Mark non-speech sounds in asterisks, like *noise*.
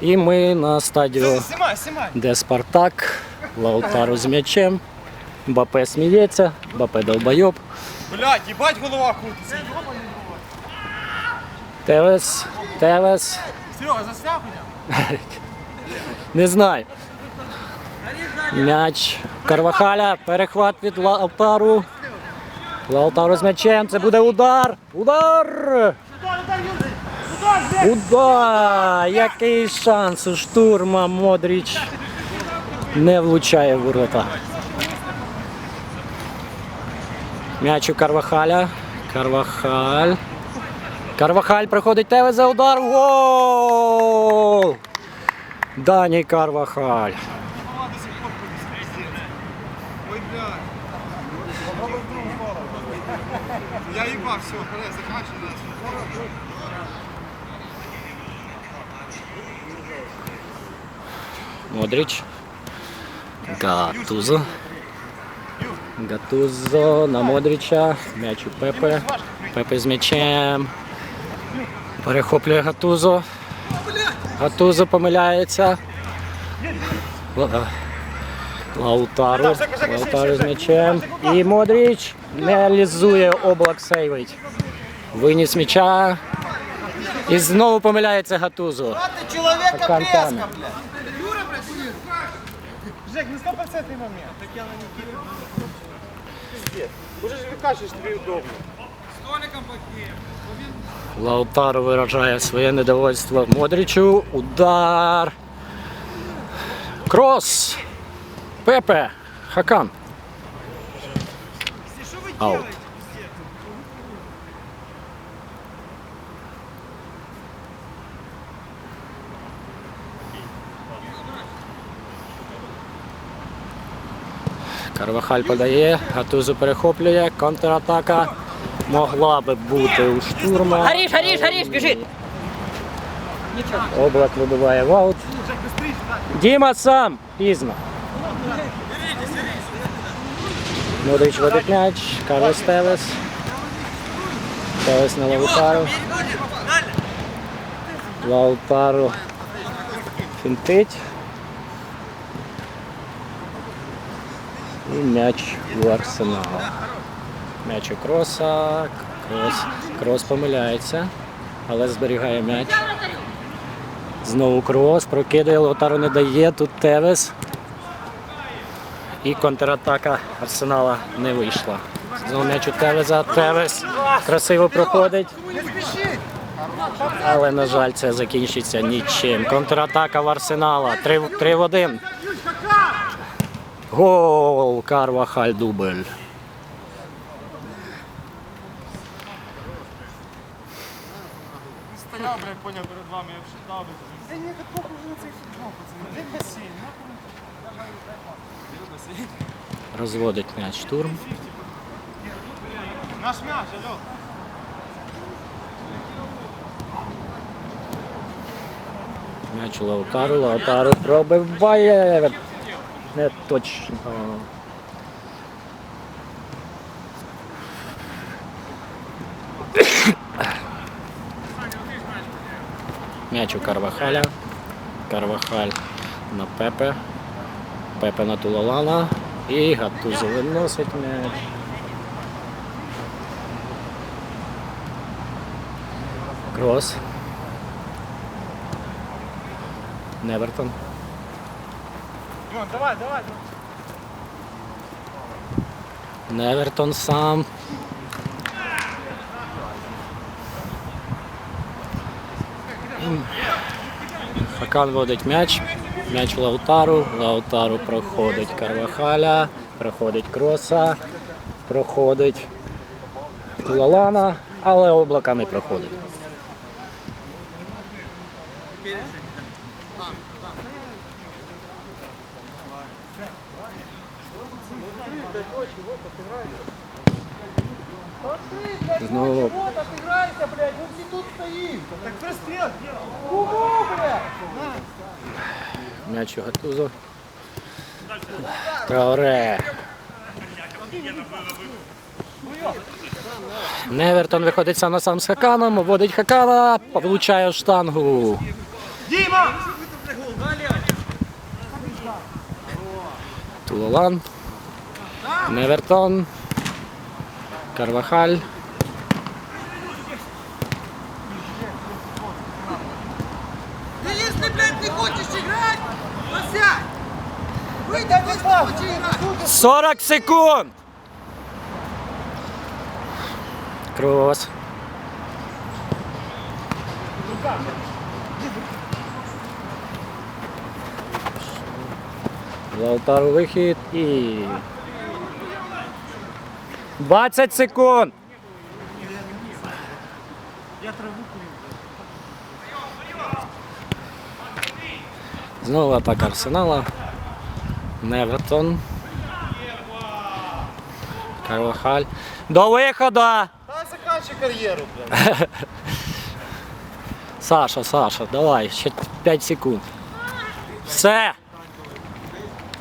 І ми на стадіо, де Спартак, Лаутару з м'ячем. Бапе сміється, Бапе долбойоб. Блядь, ебать голова крутится. Тевес, Тевес, Серега, засняв меня? не знаю. М'яч Карвахаля, перехват від Лаутару. Лаутару з м'ячем, це буде удар! Удар! Удар! Який шанс у штурма Модріч не влучає в ворота. М'яч у Карвахаля. Карвахаль. Карвахаль проходить тебе за удар. Гол! Дані Карвахаль. Я ебал, все, пора, Модріч. Гатузо. Гатузо на Модріча. М'яч у Пепе. Пепе з м'ячем. Перехоплює Гатузо. Гатузо помиляється. Лаутару. Лаутару з м'ячем. І Модріч не реалізує облак сейвить. Виніс м'яча. І знову помиляється Гатузо. Ты человека блядь. Жек, не стопроцентный момент. Так я на не Уже же выкачиваешь, тобі удобно. Столиком покинь. Лаутар виражає своє недовольство Модрічу. Удар. Крос. Пепе. Хакан. Аут. Карвахаль подає, Гатузу перехоплює, контратака могла би бути у штурма. Гориш, гориш, гориш, біжить. Облак вибиває в аут. Діма сам пізно. Модрич веде м'яч, Карлос Телес. Телес на Лаутару. Лаутару фінтить. І м'яч у Арсенал. М'яч у Кроса. Крос, Крос помиляється, але зберігає м'яч. Знову крос, прокидає, Лотару не дає, тут Тевес. І контратака Арсенала не вийшла. Знову м'яч у Тевеза, Тевес красиво проходить. Але, на жаль, це закінчиться нічим. Контратака в Арсенала. 3, в- 3 в 1. Гол! Карвахаль дубль. Стоял, блядь, понял, перед вами, я вообще дал бы. Да нет, это похуй уже на цей футбол, пацаны. Где бассейн? нахуй? Розводить м'яч штурм. Наш мяч, алло. М'яч у Лаутару, Лаутару пробиває. Не точно. М'яч у Карвахаля. Карвахаль на Пепе. Пепе на Тулалана. І Гатузо виносить м'яч. Крос. Невертон. Давай, давай. давай. Невертон сам. Хакан водить м'яч. М'яч Лаутару. Лаутару проходить Карвахаля, проходить Кроса, проходить Лалана, але облака не проходить. Знову. М'яч у Гатузо. Траоре. Невертон виходить сам на сам з Хаканом, вводить Хакана, влучає штангу. Діма! Тулолан. Невертон. Карвахаль. Ты если, блядь, не хочешь играть, то сядь! Выйди, если хочешь играть! 40 секунд. Крос. Лаутару вихід і. 20 секунд. Я траву Знову атака Арсенала. Невертон. Карвахаль. До виходу! Та заканчуй кар'єру, блядь. *laughs* Саша, Саша, давай, ще 5 секунд. Все!